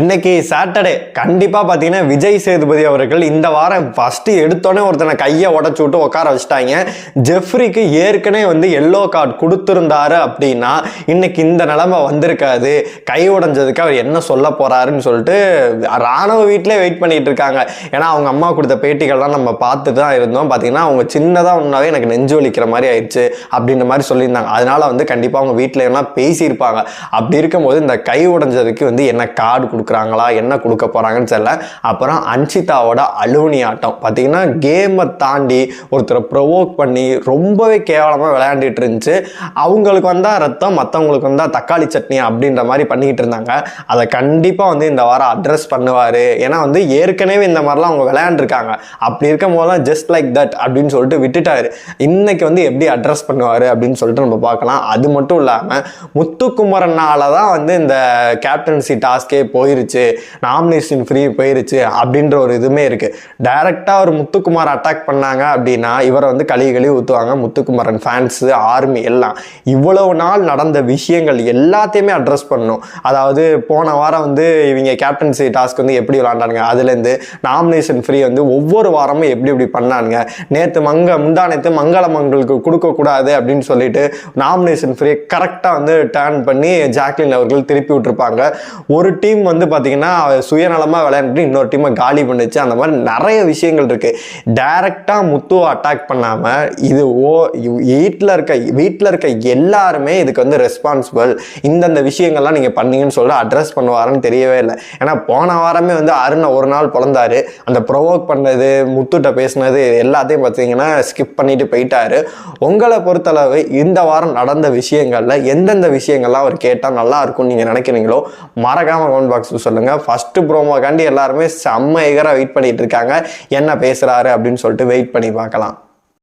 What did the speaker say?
இன்னைக்கு சாட்டர்டே கண்டிப்பாக பார்த்தீங்கன்னா விஜய் சேதுபதி அவர்கள் இந்த வாரம் ஃபஸ்ட்டு எடுத்தோடனே ஒருத்தனை கையை உடச்சி விட்டு உட்கார வச்சுட்டாங்க. ஜெஃப்ரிக்கு ஏற்கனவே வந்து எல்லோ கார்டு கொடுத்துருந்தாரு அப்படின்னா இன்னைக்கு இந்த நிலமை வந்திருக்காது. கை உடைஞ்சதுக்கு அவர் என்ன சொல்ல போறாருன்னு சொல்லிட்டு ராணுவ வீட்டிலே வெயிட் பண்ணிட்டு இருக்காங்க. ஏன்னா அவங்க அம்மா கொடுத்த பேட்டிகள்லாம் நம்ம பார்த்துட்டு தான் இருந்தோம். பார்த்தீங்கன்னா அவங்க சின்னதாக ஒன்றாவே எனக்கு நெஞ்சு வலிக்கிற மாதிரி ஆயிடுச்சு அப்படின்ற மாதிரி சொல்லியிருந்தாங்க. அதனால வந்து கண்டிப்பாக அவங்க வீட்டில் எல்லாம் பேசியிருப்பாங்க. அப்படி இருக்கும்போது இந்த கை உடைஞ்சதுக்கு வந்து என்ன கார்டு கொடுக்குறாங்களா? என்ன கொடுக்க போகிறாங்கன்னு தெரியல. அப்புறம் அன்சிதாவோட அலுவனி ஆட்டம். பார்த்தீங்கன்னா கேமை தாண்டி ஒருத்தரை ப்ரொவோக் பண்ணி ரொம்பவே கேவலமாக விளையாண்டுட்டு இருந்துச்சு. அவங்களுக்கு வந்தால் ரத்தம் மற்றவங்களுக்கு வந்தால் தக்காளி சட்னி அப்படின்ற மாதிரி பண்ணிக்கிட்டு இருந்தாங்க. அதை கண்டிப்பாக வந்து இந்த வாரம் அட்ரஸ் பண்ணுவார். ஏன்னா வந்து ஏற்கனவே இந்த மாதிரிலாம் அவங்க விளையாண்டுருக்காங்க. அப்படி இருக்கும் போதெல்லாம் ஜஸ்ட் லைக் தட் அப்படின்னு சொல்லிட்டு விட்டுட்டாரு. இன்னைக்கு வந்து எப்படி அட்ரஸ் பண்ணுவார் அப்படின்னு சொல்லிட்டு நம்ம பார்க்கலாம். அது மட்டும் இல்லாமல் முத்துக்குமரனால தான் வந்து இந்த கேப்டன்சி டாஸ்கே போயிருச்சு நாமினேஷன் ஃப்ரீ போயிருச்சு அப்படின்ற ஒரு இதுவுமே இருக்குது டைரெக்டாக ஒரு முத்துக்குமார் அட்டாக் பண்ணாங்க அப்படின்னா இவரை வந்து கழுவி கழுவி ஊற்றுவாங்க முத்துக்குமாரன் ஃபேன்ஸு ஆர்மி எல்லாம். இவ்வளவு நாள் நடந்த விஷயங்கள் எல்லாத்தையுமே அட்ரஸ் பண்ணணும். அதாவது போன வாரம் வந்து இவங்க கேப்டன்சி டாஸ்க் வந்து எப்படி விளாண்டானுங்க? அதுலேருந்து நாமினேஷன் ஃப்ரீ வந்து ஒவ்வொரு வாரமும் எப்படி இப்படி பண்ணானுங்க? நேற்று மங்க முந்தா நேற்று மங்கள மங்களுக்கு கொடுக்கக்கூடாது அப்படின்னு சொல்லிட்டு நாமினேஷன் ஃப்ரீ கரெக்டாக வந்து டேர்ன் பண்ணி ஜாக்லின் அவர்கள் திருப்பி விட்டுருப்பாங்க. ஒரு டீம் வந்து பார்த்தீங்கன்னா சுயநலமாக விளையாண்டுட்டு இன்னொரு டீமை காலி பண்ணுச்சு. அந்த மாதிரி நிறைய விஷயங்கள் இருக்குது டைரெக்டாக முத்துவை அட்டாக் பண்ணாமல் இது ஓ வீட்டில் இருக்க வீட்டில் இருக்க எல்லாருமே இதுக்கு வந்து ரெஸ்பான்சிபிள் இந்தந்த விஷயங்கள்லாம் நீங்கள் பண்ணீங்கன்னு சொல்லிட்டு அட்ரஸ் பண்ணுவாருன்னு தெரியவே இல்லை. ஏன்னா போன வாரமே வந்து அருணை ஒரு நாள் பிறந்தாரு அந்த ப்ரொவோக் பண்ணது முத்துட்ட பேசினது எல்லாத்தையும் பார்த்தீங்கன்னா ஸ்கிப் பண்ணிட்டு போயிட்டாரு. உங்களை பொறுத்தளவு இந்த வாரம் நடந்த விஷயங்களில் எந்தெந்த விஷயங்கள்லாம் அவர் கேட்டால் நல்லா இருக்கும்னு நீங்கள் நினைக்கிறீங்களோ மறக்காமல் கமெண்ட் பாக்ஸ் சொல்லுங்கள் ஃபர்ஸ்ட்டு ப்ரோமோக்காண்டி எல்லாருமே செம்ம எகராக வெயிட் பண்ணிகிட்டு இருக்காங்க. என்ன பேசுகிறாரு அப்படின்னு சொல்லிட்டு வெயிட் பண்ணி பார்க்கலாம்.